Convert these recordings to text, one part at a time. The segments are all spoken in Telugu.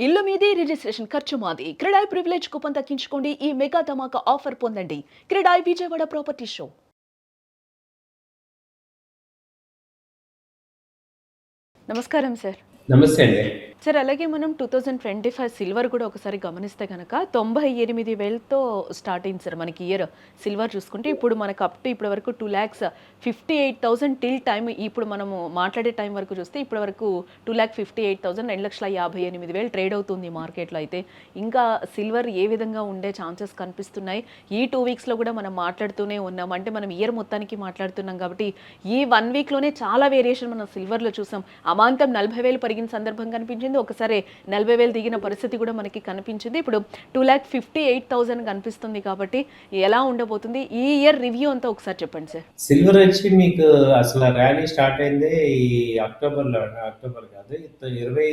ఇల్లు మీది రిజిస్ట్రేషన్ ఖర్చు మాది. క్రెడాయ్ ప్రివిలేజ్ కూపన్ తగ్గించుకోండి ఈ మెగా ధమాకా ఆఫర్ పొందండి. CREDAI Vijayawada property show. నమస్కారం సార్. నమస్తే అండి. సార్ అలాగే మనం two thousand twenty five silver కూడా ఒకసారి గమనిస్తే కనుక తొంభై ఎనిమిది వేలతో స్టార్ట్ అయింది సార్ మనకి ఇయర్ సిల్వర్ చూసుకుంటే ఇప్పుడు మనకు అప్ టు ఇప్పటి వరకు two lakhs fifty eight thousand till time ఇప్పుడు మనము మాట్లాడే టైం వరకు చూస్తే ఇప్పటి వరకు two lakh fifty eight thousand రెండు లక్షల యాభై ఎనిమిది వేలు ట్రేడ్ అవుతుంది మార్కెట్లో అయితే. ఇంకా సిల్వర్ ఏ విధంగా ఉండే ఛాన్సెస్ కనిపిస్తున్నాయి? ఈ టూ వీక్స్లో కూడా మనం మాట్లాడుతూనే ఉన్నాం. అంటే మనం ఇయర్ మొత్తానికి మాట్లాడుతున్నాం కాబట్టి ఈ వన్ వీక్లోనే చాలా వేరియేషన్ మనం సిల్వర్లో చూసాం. అమాంతం నలభై వేలు పెరిగిన సందర్భం కనిపించింది. ఒకసారి నలభై వేలు దిగిన పరిస్థితి కూడా మనకి కనిపించింది. ఇప్పుడు two lakh fifty eight thousand కనిపిస్తుంది కాబట్టి ఎలా ఉండబోతుంది? ఈ ఇయర్ రివ్యూ అంతా ఒకసారి చెప్పండి సార్. సిల్వర్ వచ్చి మీకు అసలు ర్యాలీ స్టార్ట్ అయింది ఈ అక్టోబర్లో అక్టోబర్ కాదు ఇరవై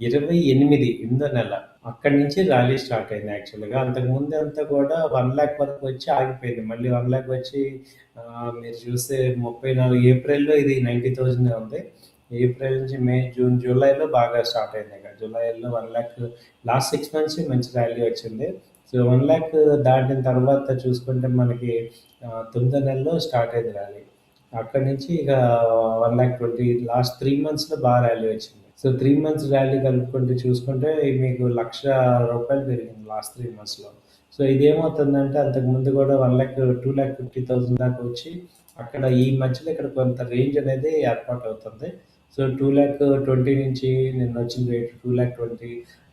ఇరవై ఎనిమిది ఎనిమిదో నెల. అక్కడి నుంచి ర్యాలీ స్టార్ట్ అయింది యాక్చువల్గా అంతకు ముందు అంతా కూడా వన్ ల్యాక్ వరకు వచ్చి ఆగిపోయింది. మళ్ళీ వన్ ల్యాక్ వచ్చి మీరు చూస్తే ముప్పై నాలుగు ఏప్రిల్లో ఇది నైంటీ థౌజండ్ ఉంది. ఏప్రిల్ నుంచి మే జూన్ జూలైలో బాగా స్టార్ట్ అయింది ఇక. జూలైలో one lakh last six months మంచి ర్యాలీ వచ్చింది. సో వన్ ల్యాక్ దాటిన తర్వాత చూసుకుంటే మనకి తొమ్మిది తొమ్మిదో నెలలో స్టార్ట్ అయింది ర్యాలీ. అక్కడి నుంచి ఇక one lakh twenty last three మంత్స్లో బాగా ర్యాలీ వచ్చింది. సో త్రీ మంత్స్ ర్యాలీ కలుపుకుంటే చూసుకుంటే మీకు లక్ష రూపాయలు పెరిగింది లాస్ట్ త్రీ మంత్స్లో. సో ఇదేమవుతుందంటే అంతకు ముందు కూడా one lakh two lakh fifty thousand దాకా వచ్చి అక్కడ ఈ మధ్యలో ఇక్కడ కొంత రేంజ్ అనేది ఏర్పాటు అవుతుంది. సో టూ ల్యాక్ ట్వంటీ నుంచి నేను వచ్చిన rate two lakh twenty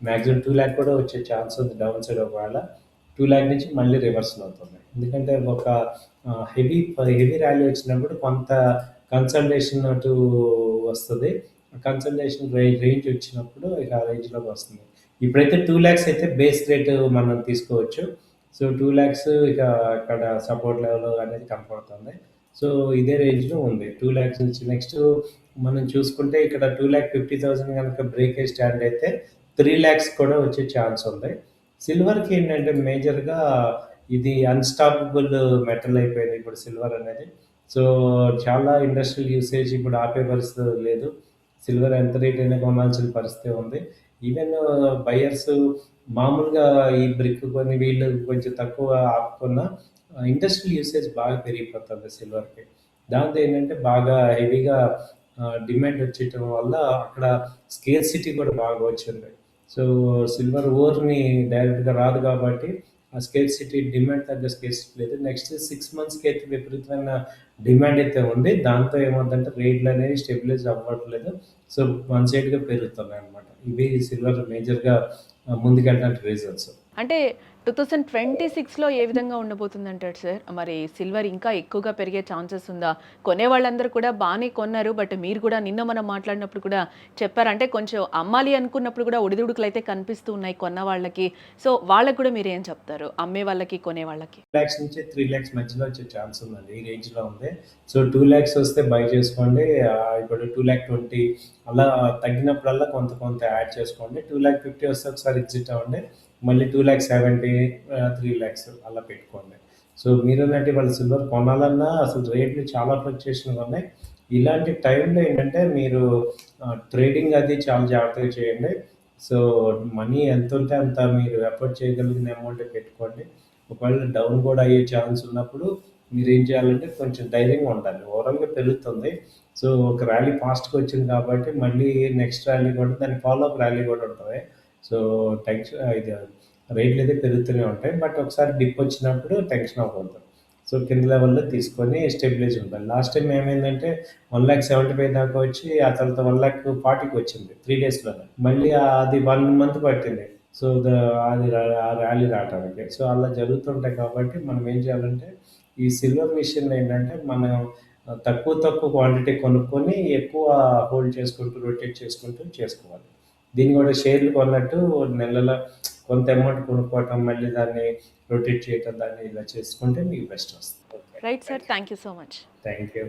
maximum two lakh కూడా వచ్చే ఛాన్స్ ఉంది డౌన్ సైడ్ ఒకవేళ. టూ ల్యాక్ నుంచి మళ్ళీ రివర్సల్ అవుతుంది. ఎందుకంటే ఒక హెవీ హెవీ ర్యాలీ వచ్చినప్పుడు కొంత కన్సల్టేషన్ అటు వస్తుంది. కన్సల్టేషన్ రేంజ్ రేంజ్ వచ్చినప్పుడు ఇక ఆ రేంజ్లోకి వస్తుంది. ఇప్పుడైతే టూ ల్యాక్స్ అయితే బేస్ రేట్ మనం తీసుకోవచ్చు. సో టూ ల్యాక్స్ ఇక అక్కడ సపోర్ట్ లెవెల్ అనేది కనపడుతుంది. సో ఇదే రేంజ్లో ఉంది. టూ ల్యాక్స్ నుంచి నెక్స్ట్ మనం చూసుకుంటే ఇక్కడ టూ ల్యాక్ ఫిఫ్టీ థౌసండ్ కనుక బ్రేకేజ్ స్టాండ్ అయితే త్రీ ల్యాక్స్ కూడా వచ్చే ఛాన్స్ ఉంది. సిల్వర్కి ఏంటంటే మేజర్గా ఇది అన్స్టాపబుల్ మెటల్ అయిపోయింది ఇప్పుడు సిల్వర్ అనేది. సో చాలా ఇండస్ట్రియల్ యూసేజ్ ఇప్పుడు ఆపే పరిస్థితి లేదు. సిల్వర్ ఎంత రేట్ అయినా కొనాల్సిన పరిస్థితి ఉంది. ఈవెన్ బయర్స్ uh, మామూలుగా ఈ బ్రిక్ కొన్ని వీళ్ళు కొంచెం తక్కువ ఆపుకున్న uh, ఇండస్ట్రియల్ యూసేజ్ బాగా పెరిగిపోతుంది సిల్వర్కి దాంతో ఏంటంటే బాగా హెవీగా డిమాండ్ వచ్చేయటం వల్ల అక్కడ స్కేర్ సిటీ కూడా బాగా వచ్చింది. సో సిల్వర్ ఓర్ని డైరెక్ట్గా రాదు కాబట్టి ఆ స్కేర్ సిటీ డిమాండ్ తగ్గ స్కేర్ సిటీ లేదు. నెక్స్ట్ సిక్స్ మంత్స్కి అయితే విపరీతమైన డిమాండ్ అయితే ఉంది. దాంతో ఏమవుతుందంటే రేట్లు అనేవి స్టెబిలైజ్ అవ్వట్లేదు. సో వన్ సైడ్గా పెరుగుతున్నాయి అనమాట ఇవి సిల్వర్ మేజర్గా ముందుకెళ్ళడానికి రీజన్స్. అంటే టూ థౌజండ్ ట్వంటీ సిక్స్లో ఏ విధంగా ఉండబోతుంది అంటారు సార్? మరి సిల్వర్ ఇంకా ఎక్కువగా పెరిగే ఛాన్సెస్ ఉందా? కొనే వాళ్ళందరూ కూడా బాగానే కొన్నారు బట్ మీరు కూడా నిన్న మనం మాట్లాడినప్పుడు కూడా చెప్పారు. అంటే కొంచెం అమ్మాలి అనుకున్నప్పుడు కూడా ఒడిదుడుకులు అయితే కనిపిస్తూ ఉన్నాయి కొన్న వాళ్ళకి. సో వాళ్ళకి కూడా మీరు ఏం చెప్తారు? అమ్మే వాళ్ళకి కొనే వాళ్ళకి? ల్యాక్స్ నుంచి త్రీ ల్యాక్స్ మధ్యలో వచ్చే ఛాన్స్ ఉందండి ఈ రేంజ్లో ఉంది. సో టూ ల్యాక్స్ వస్తే బై చేసుకోండి. ఇప్పుడు టూ ల్యాక్ ట్వంటీ అలా తగ్గినప్పుడల్లా కొంత కొంత యాడ్ చేసుకోండి. టూ ల్యాక్ ఫిఫ్టీ వస్తే ఒకసారి ఎగ్జిట్ అవ్వండి. మళ్ళీ two lakh seventy three lakhs అలా పెట్టుకోండి. సో మీరు ఏంటంటే వాళ్ళు సిల్వర్ కొనాలన్నా అసలు రేట్లు చాలా ఫ్లక్చుయేషన్గా ఉన్నాయి. ఇలాంటి టైంలో ఏంటంటే మీరు ట్రేడింగ్ అది చాలా జాగ్రత్తగా చేయండి. సో మనీ ఎంత ఉంటే అంత మీరు ఎఫర్ట్ చేయగలిగిన అమౌంట్ పెట్టుకోండి. ఒకవేళ డౌన్ కూడా అయ్యే ఛాన్స్ ఉన్నప్పుడు మీరు ఏం చేయాలంటే కొంచెం ధైర్యంగా ఉండాలి ఓవరాల్గా పెరుగుతుంది. సో ఒక ర్యాలీ ఫాస్ట్గా వచ్చింది కాబట్టి మళ్ళీ నెక్స్ట్ ర్యాలీ కూడా దాని ఫాలో అప్ ర్యాలీ కూడా ఉంటుంది. సో టెన్షన్ ఇది రేట్లు అయితే పెరుగుతూనే ఉంటాయి. బట్ ఒకసారి డిప్ వచ్చినప్పుడు టెన్షన్ అవ్వకూడదు సో కింద లెవెల్లో తీసుకొని స్టెబిలైజ్ ఉండాలి. లాస్ట్ టైం ఏమైందంటే వన్ ల్యాక్ సెవెంటీ ఫైవ్ దాకా వచ్చి ఆ తర్వాత వన్ ల్యాక్ ఫార్టీకి వచ్చింది త్రీ డేస్లో మళ్ళీ అది వన్ మంత్ పట్టింది. సో ద అది ఆ ర్యాలీ రావడానికి సో అలా జరుగుతుంటాయి కాబట్టి మనం ఏం చేయాలంటే ఈ సిల్వర్ విషయంలో ఏంటంటే మనం తక్కువ తక్కువ క్వాంటిటీ కొనుక్కొని ఎక్కువ హోల్డ్ చేసుకుంటూ రొటేట్ చేసుకుంటూ చేసుకోవాలి. దీన్ని కూడా షేర్లు కొన్నట్టు నెలలో కొంత అమౌంట్ కొనుక్కోవటం మళ్ళీ దాన్ని రొటేట్ చేయటం దాన్ని ఇలా చేసుకుంటే మీకు బెస్ట్ వస్తుంది. Right sir thank you so much thank you